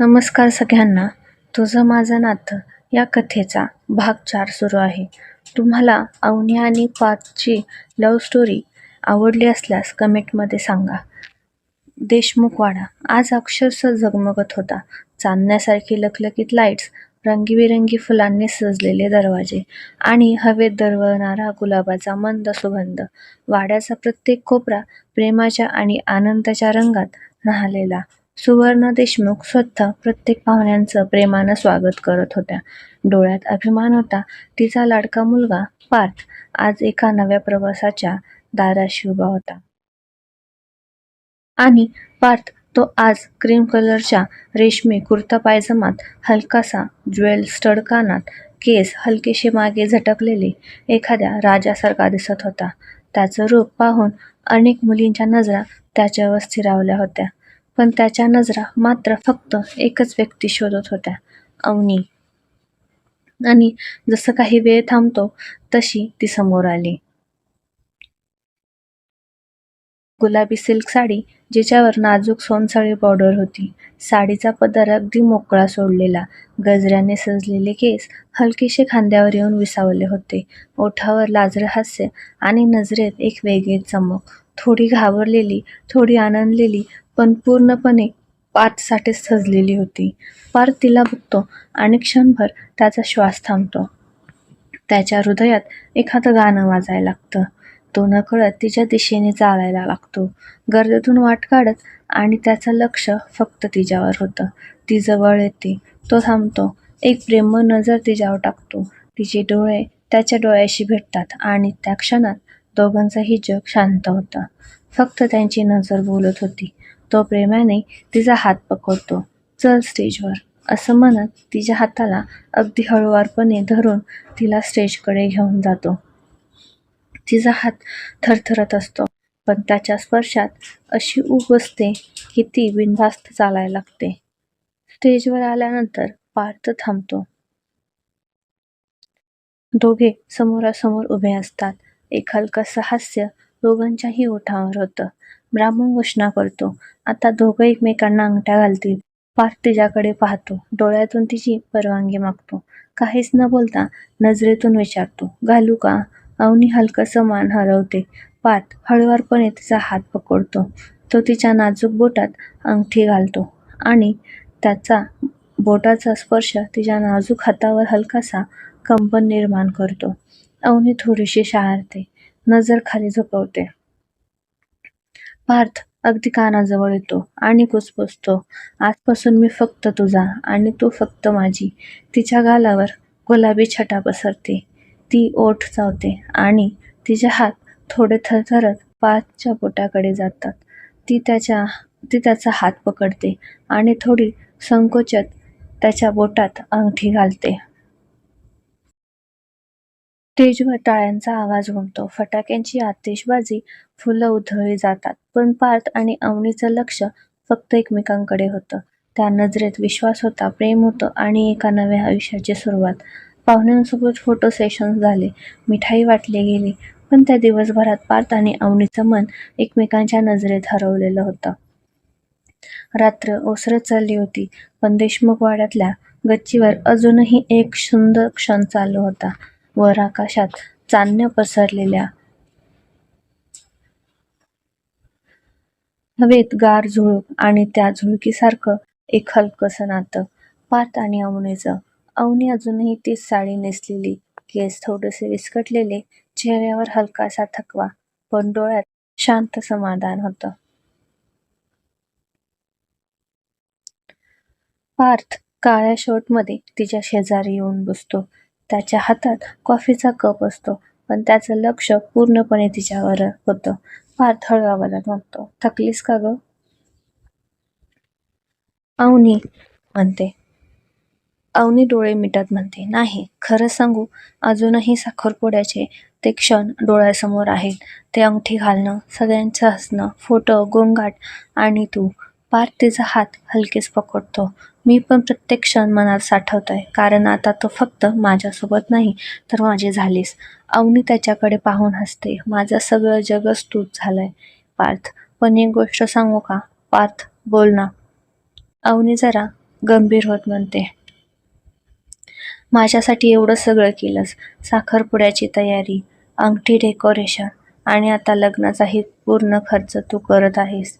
नमस्कार सगळ्यांना. तुझं माझं नातं या कथेचा भाग चार सुरू आहे. तुम्हाला अवनी आणि पाचची लव्ह स्टोरी आवडली असल्यास कमेंटमध्ये सांगा. देशमुखवाडा. आज अक्षरशः झगमगत होता. चांदण्यासारखी लखलखीत लाईट्स रंगीबेरंगी फुलांनी सजलेले दरवाजे आणि हवेत दरवळणारा गुलाबाचा मंद सुगंध वाड्याचा प्रत्येक कोपरा प्रेमाच्या आणि आनंदाच्या रंगात राहिलेला सुवर्ण देशमुख स्वतः प्रत्येक पाहुण्यांचं प्रेमानं स्वागत करत होत्या. डोळ्यात अभिमान होता तिचा लाडका मुलगा पार्थ आज एका नव्या प्रवासाच्या दाराशी उभा होता. आणि पार्थ तो आज क्रीम कलरच्या रेशमी कुर्ता पायजमात हलकासा ज्वेल स्टड कानात केस हलकेशे मागे झटकलेले एखाद्या राजासारखा दिसत होता. त्याचं रूप पाहून अनेक मुलींच्या नजरा त्याच्यावर स्थिरावल्या होत्या. पण त्याच्या नजरा मात्र फक्त एकच व्यक्ती शोधत होत्या अवनी. आणि जसं काही वेळ थांबतो तशी ती समोर आली. गुलाबी सिल्क साडी जिच्यावर नाजूक सोनसाळी बॉर्डर होती. साडीचा पदर अगदी मोकळा सोडलेला. गजऱ्याने सजलेले केस हलकेसे खांद्यावर येऊन विसावले होते. ओठावर लाजरं हास्य आणि नजरेत एक वेगळी चमक. थोडी घाबरलेली थोडी आनंदलेली पण पूर्णपणे पार्थसाठी सजलेली होती. पार्थ तिला बघतो आणि क्षणभर त्याचा श्वास थांबतो. त्याच्या हृदयात एखादं गाणं वाजायला लागतं. तो नकळत तिच्या दिशेने चालायला लागतो. गर्दीतून वाट काढत आणि त्याचं लक्ष फक्त तिच्यावर होतं. ती जवळ येते. तो थांबतो. एक प्रेम नजर तिच्यावर टाकतो. तिचे डोळे त्याच्या डोळ्याशी भेटतात आणि त्या क्षणात दोघांचंही जग शांत होतं. फक्त त्यांची नजर बोलत होती. तो प्रेमाने तिचा हात पकडतो. चल स्टेजवर असं म्हणत तिच्या हाताला अगदी हळूवारपणे धरून तिला स्टेजकडे घेऊन जातो. तिचा हात थरथरत असतो पण त्याच्या स्पर्शात अशी ऊब बसते की ती बिनधास्त चालायला लागते. स्टेजवर आल्यानंतर पार्थ थांबतो. दोघे समोरासमोर उभे असतात. एक हलकं हास्य दोघांच्याही ओठावर होतं. ब्राह्मण घोषणा करतो. आता दोघं एकमेकांना अंगठ्या घालतील. पार्थ तिच्याकडे पाहतो. डोळ्यातून तिची परवानगी मागतो. काहीच न बोलता नजरेतून विचारतो. घालू का? अवनी हलकसं मान हलवते पार्थ हळूवारपणे तिचा हात पकडतो. तो तिच्या नाजूक बोटात अंगठी घालतो आणि त्याचा बोटाचा स्पर्श तिच्या नाजूक हातावर हलकासा कंपन निर्माण करतो. अवनी थोडीशी शहारते. नजर खाली झोपवते पार्थ अगदी कानाजवळ येतो आणि कुसपुसतो आजपासून मी फक्त तुझा आणि तू फक्त माझी. तिच्या गालावर गुलाबी छटा पसरते. ती ओठ चावते आणि तिचे हात थोडे थरथरत पार्थच्या बोटाकडे जातात. ती त्याच्या ती त्याचा हात पकडते आणि थोडी संकोचत त्याच्या बोटात अंगठी घालते. स्टेजवर टाळ्यांचा आवाज घुमतो. फटाक्यांची आतिषबाजी फुलं उधळली जातात. पण पार्थ आणि अवनीचं लक्ष फक्त एकमेकांकडे होतं. त्या नजरेत विश्वास होता प्रेम होतं आणि एका नव्या आयुष्याची सुरुवात. पाहुण्यांसोबत फोटो सेशन्स झाले. मिठाई वाटली गेली. पण त्या दिवसभरात पार्थ आणि अवनीचं मन एकमेकांच्या नजरेत हरवलेलं होतं. रात्र ओसरत चालली होती. पण देशमुख वाड्यातल्या गच्चीवर अजूनही एक सुंदर क्षण चालू होता. वर आकाशात चांदण्या पसरलेल्या. हवेत गार झुळूक आणि त्या झुळकीसारखं एक हलकसं नातं. पार्थ आणि अवनीचं अवनी अजूनही तीच साडी नेसलेली. केस थोडेसे विस्कटलेले. चेहऱ्यावर हलकासा थकवा. पण डोळ्यात शांत समाधान होतं. पार्थ काळ्या शर्टमध्ये तिच्या शेजारी येऊन बसतो. त्याच्या हातात कॉफीचा कप असतो पण त्याचं लक्ष पूर्णपणे तिच्यावर होतं. पार्थ हळू आवाजात म्हणतो थकलीस का ग? अवनी म्हणते. अवनी डोळे मिटत म्हणते. नाही खरं सांगू अजूनही साखरपुड्याचे ते क्षण डोळ्यासमोर आहेत. ते अंगठी घालणं सगळ्यांचं हसणं फोटो गोंगाट आणि तू. पार तिचा हात हलकेच पकडतो. मी पण प्रत्येक क्षण मनात साठवतोय. कारण आता तो फक्त माझ्यासोबत नाही तर माझी झालीस अवनी त्याच्याकडे पाहून हसते. माझं सगळं जगच तूच झालंय पार्थ. पण एक गोष्ट सांगू का? पार्थ बोल ना. अवनी जरा गंभीर होत म्हणते. माझ्यासाठी एवढं सगळं केलंस. साखरपुड्याची तयारी अंगठी डेकोरेशन आणि आता लग्नाचाही पूर्ण खर्च तू करत आहेस.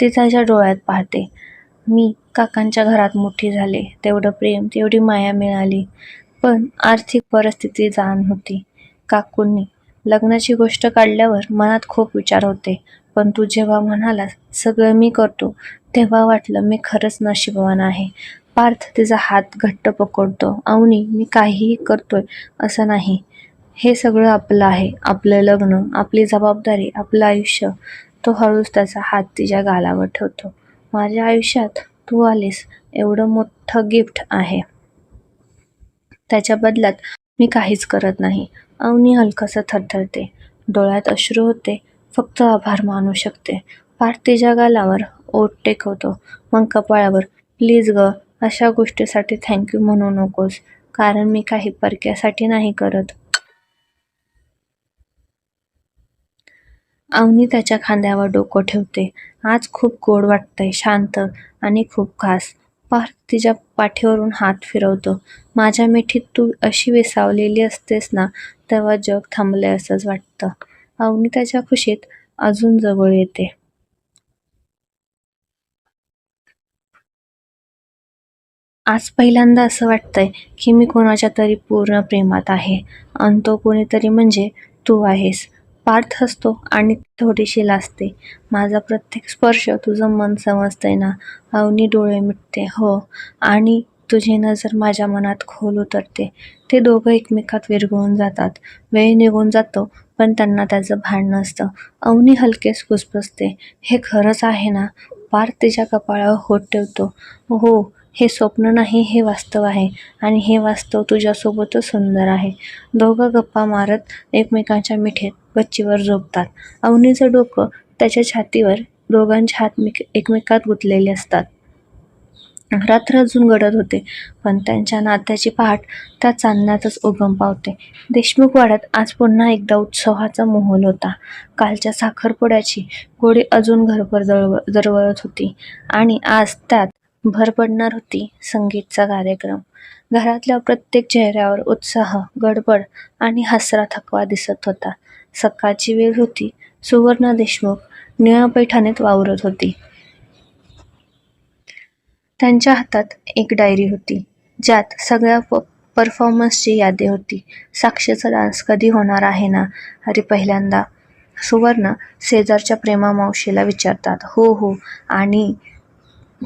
ती त्याच्या डोळ्यात पाहते. मी काकांच्या घरात मोठी झाले. तेवढं प्रेम तेवढी माया मिळाली. पण आर्थिक परिस्थिती जाण होती. काकूंनी लग्नाची गोष्ट काढल्यावर मनात खूप विचार होते. पण तू जेव्हा म्हणालास सगळं मी करतो तेव्हा वाटलं मी खरंच नशीबवान आहे. पार्थ तिचा हात घट्ट पकडतो. अवनी मी काहीही करतोय असं नाही. हे सगळं आपलं आहे. आपलं लग्न आपली जबाबदारी आपलं आयुष्य. तो हळूच त्याचा हात तिच्या गालावर ठेवतो. माझ्या आयुष्यात तू आलीस एवढं मोठं गिफ्ट आहे. त्याच्या बदल्यात मी काहीच करत नाही. अवनी हलकसं थरथरते. डोळ्यात अश्रू होते. फक्त आभार मानू शकते. पाठ तिच्या गालावर ओट टेकवतो. मग कपाळावर प्लीज ग अशा गोष्टीसाठी थँक्यू म्हणू नकोस. कारण मी काही परक्यासाठी नाही करत. अवनी त्याच्या खांद्यावर डोकं ठेवते. आज खूप गोड वाटतंय शांत आणि खूप खास. पार्थ तिच्या पाठीवरून हात फिरवतो. माझ्या मिठीत तू अशी विसावलेली असतेस ना तेव्हा जग थांबलंय असंच वाटतं. अवनी त्याच्या खुशीत अजून जवळ येते. आज पहिल्यांदा असं वाटतंय की मी कोणाच्या तरी पूर्ण प्रेमात आहे. आणि तो कोणीतरी म्हणजे तू आहेस. पार्थ हसतो आणि थोडीशी लाजते. माझा प्रत्येक स्पर्श तुझं मन समजतंय ना? अवनी डोळे मिटते. हो. आणि तुझी नजर माझ्या मनात खोल उतरते. ते दोघं एकमेकात विरघळून जातात. वेळ निघून जातो पण त्यांना त्याचं भान नसतं. अवनी हलकेच कुसपसते हे खरंच आहे ना? पार्थ तिच्या कपाळावर होत ठेवतो. हो हे स्वप्न नाही हे वास्तव आहे आणि हे वास्तव तुझ्यासोबतच सुंदर आहे. दोघं गप्पा मारत एकमेकांच्या मिठेत गच्चीवर झोपतात. अवनीचं डोकं त्याच्या छातीवर दोघांचे हात एकमेकात गुंतलेले असतात. रात्र अजून गडद होते पण त्यांच्या नात्याची पहाट त्या चांदण्यातच उगम पावते. देशमुख वाड्यात आज पुन्हा एकदा उत्सवाचा मोहोल होता. कालच्या साखरपुड्याची गोडी अजून घरभर दळव दरवळत होती आणि आज त्यात भर पडणार होती संगीतचा कार्यक्रम. घरातल्या प्रत्येक चेहऱ्यावर उत्साह गडबड आणि हसरा थकवा दिसत होता. सकाळची वेळ होती. सुवर्ण देशमुख निळ्या पैठणीत वावरत होती. त्यांच्या हातात एक डायरी होती. ज्यात सगळ्या प परफॉर्मन्सची यादी होती. साक्षीचा डान्स कधी होणार आहे ना? अरे पहिल्यांदा. सुवर्ण शेजारच्या प्रेमा मावशीला विचारतात. हो हो. आणि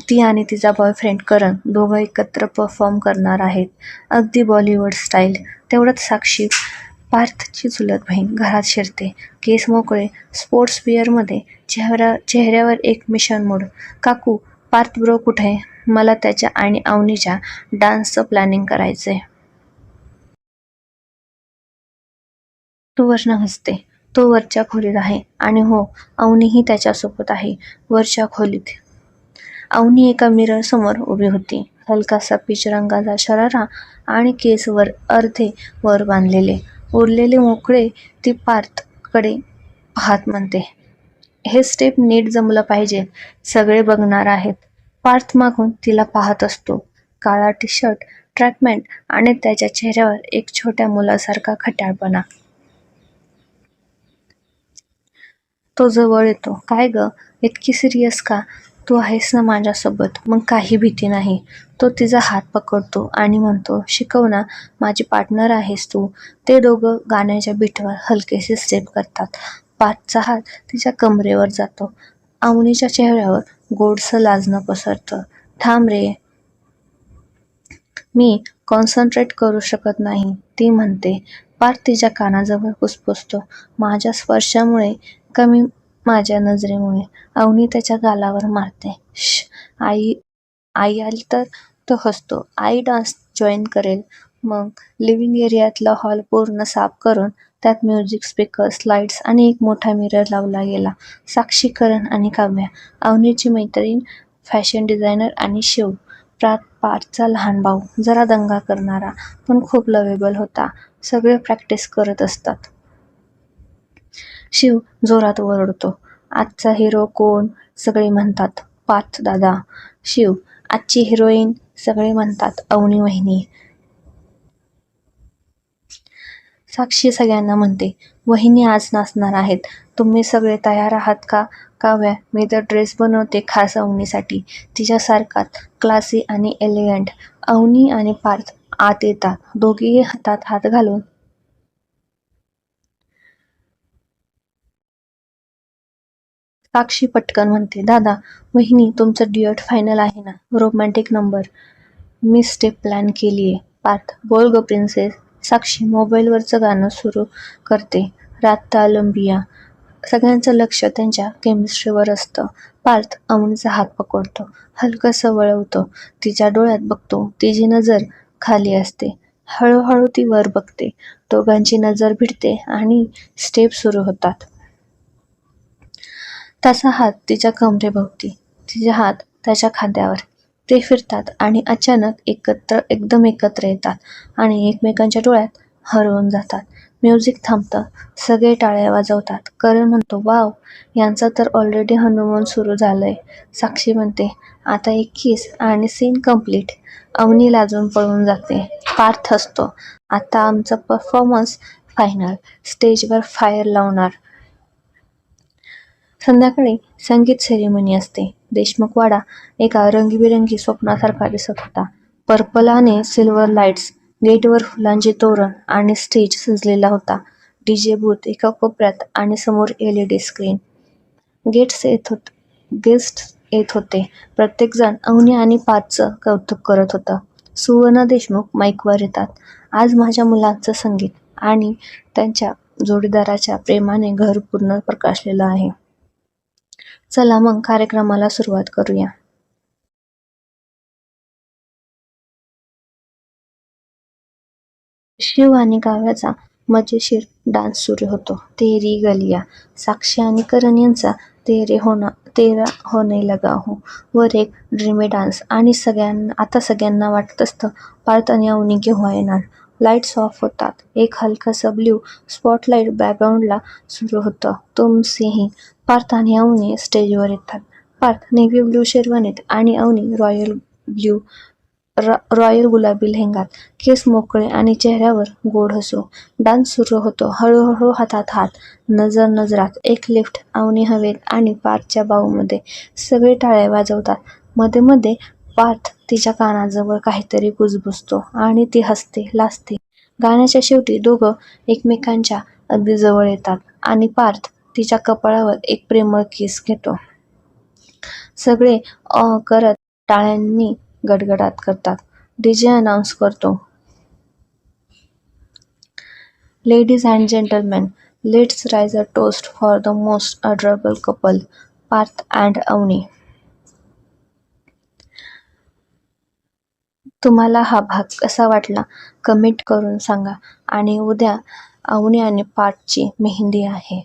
ती आणि तिचा बॉयफ्रेंड करण दोघं एकत्र परफॉर्म करणार आहेत. अगदी बॉलिवूड स्टाईल तेवढंच साक्षी पार्थची चुलत बहीण घरात शिरते. केस मोकळे स्पोर्ट्स बिअरमध्ये चेहरा चेहऱ्यावर एक मिशन मोड. काकू पार्थ ब्रो कुठे मला त्याच्या आणि अवनीच्या डान्सचं प्लॅनिंग करायचंय. तो वर्ण हसते. तो वरच्या खोलीत आहे. आणि हो अवनीही त्याच्यासोबत आहे. वरच्या खोलीत अवनी एका मिरर समोर उभी होती. हलकासा पीच रंगाचा शरारा आणि केस वर अर्धे वर बांधलेले. उरलेले मोकळे ती पार्थकडे पाहत म्हणते हे स्टेप नीट जमलं पाहिजे. सगळे बघणार आहेत पार्थ मागून तिला पाहत असतो. काळा टी शर्ट ट्रॅकमॅट आणि त्याच्या चेहऱ्यावर एक छोट्या मुलासारखा खट्याळपणा तो जवळ येतो. काय ग? इतकी सिरियस का? तू आहेस ना माझ्यासोबत. मग काही भीती नाही तो तिचा हात पकडतो आणि म्हणतो शिकव ना माझी पार्टनर आहेस तू ते दोघं गाण्याच्या बीटवर हलकेसे स्टेप करतात. पाचचा हात तिच्या कमरेवर जातो. अवनीच्या चेहऱ्यावर गोडसं लाजणं पसरतं. थांब रे. मी कॉन्सन्ट्रेट करू शकत नाही ती म्हणते. पार्थ तिच्या कानाजवळ पुसपुसतो. माझ्या स्पर्शामुळे कमी माझ्या नजरेमुळे. अवनी त्याच्या गालावर मारते. श आई आई आली तर तो हसतो. आई डान्स जॉईन करेल. मग लिव्हिंग एरियातला हॉल पूर्ण साफ करून त्यात म्युझिक स्पीकर्स लाईट्स आणि एक मोठा मिरर लावला गेला. साक्षी करण आणि काव्या. अवनीची मैत्रीण फॅशन डिझायनर आणि शिव. प्रात पाठचा लहान भाऊ. जरा दंगा करणारा पण खूप लवेबल होता. सगळे प्रॅक्टिस करत असतात. शिव जोरात ओरडतो. आजचा हिरो कोण? सगळे म्हणतात पाच दादा. शिव आजची हिरोईन सगळे म्हणतात अवनी वहिनी. साक्षी सगळ्यांना म्हणते वहिनी आज नाचणार आहेत. तुम्ही सगळे तयार आहात का? काव्या मी तर ड्रेस बनवते खास अवनीसाठी. तिच्यासारखाच क्लासी आणि एलिगंट अवनी आणि पार्थ आत येतात. दोघेही हातात हात घालून साक्षी पटकन म्हणते दादा वहिनी तुमचं ड्युएट फायनल आहे ना? Romantic number. मी स्टेप प्लॅन केली आहे. पार्थ बोल ग प्रिन्सेस. साक्षी मोबाईलवरचं गाणं सुरू करते. रात लंबिया. सगळ्यांचं लक्ष त्यांच्या केमिस्ट्रीवर असतं. पार्थ अवनीचा हात पकडतो. हलकंसं वळवतो तिच्या डोळ्यात बघतो. तिची नजर खाली असते. हळूहळू ती वर बघते. दोघांची नजर भिडते आणि स्टेप सुरू होतात. त्याचा हात तिच्या कमरेभोवती तिचे हात त्याच्या खांद्यावर. ते फिरतात आणि अचानक एकत्र एकदम एकत्र येतात आणि एकमेकांच्या डोळ्यात हरवून जातात. म्युझिक थांबतं. सगळे टाळ्या वाजवतात. करण म्हणतो वाव यांचं तर ऑलरेडी हनुमान सुरू झालंय. साक्षी म्हणते आता एक किस आणि सीन कंप्लीट अवनी लाजून पळून जाते. पार्थ असतो आता आमचा परफॉर्मन्स फायनल स्टेजवर फायर लावणार. संध्याकाळी संगीत सेरेमनी असते. देशमुख वाडा एका रंगीबेरंगी स्वप्नासारखा दिसत होता. पर्पल आणि सिल्वर लाईट्स गेटवर फुलांचे तोरण आणि स्टेज सजलेला होता. डीजे बूथ एका कोपऱ्यात आणि समोर एलईडी स्क्रीन गेट्स येत होत गेस्ट येत होते. प्रत्येक जण अवनी आणि पाचचं कौतुक करत होतं. सुवर्ण देशमुख माईकवर येतात. आज माझ्या मुलांचं संगीत आणि त्यांच्या जोडीदाराच्या प्रेमाने घर पूर्ण प्रकाशलेलं आहे. चला मग कार्यक्रमाला सुरुवात करूया. शिव आणि काव्याचा मजेशीर डान्स सुरू होतो. तेरी गलिया साक्षी आणि करण यांचा तेरे होना तेरा होने लगा हो वर एक ड्रीमी डान्स आणि सगळ्यांना आता सगळ्यांना वाटत असतं पार्थ आणि अवनी केव्हा येणार. लाईट्स ऑफ होतात. एक हलकासा ब्ल्यू स्पॉटलाईट बॅकग्राऊंडला सुरू होतं. तुम पार्थ आणि अवनी स्टेजवर येतात. पार्थ नेव्ही ब्ल्यू शेरवानीत आणि अवनी रॉयल ब्ल्यू रॉयल गुलाबी लेहंगात. केस मोकळे आणि चेहऱ्यावर गोड हसू. डान्स सुरू होतो. हळूहळू हातात हात नजर नजरात. एक लिफ्ट अवनी हवेत आणि पार्थच्या बाऊमध्ये सगळे टाळ्या वाजवतात. मध्ये मध्ये पार्थ तिच्या कानाजवळ काहीतरी कुजबुजतो आणि ती हसते लाजते. गाण्याच्या शेवटी दोघं एकमेकांच्या अगदी जवळ येतात आणि पार्थ तिच्या कपाळावर एक प्रेमळ केस घेतो. सगळे अ करत टाळ्यांनी गडगडाट करतात. डीजे अनाऊन्स करतो. Ladies and gentleman let's raise a toast for the most adorable couple Parth and Avani तुम्हाला हा भाग कसा वाटला? कमेंट करून सांगा. आणि उद्या अवनी आणि पार्थची मेहंदी आहे.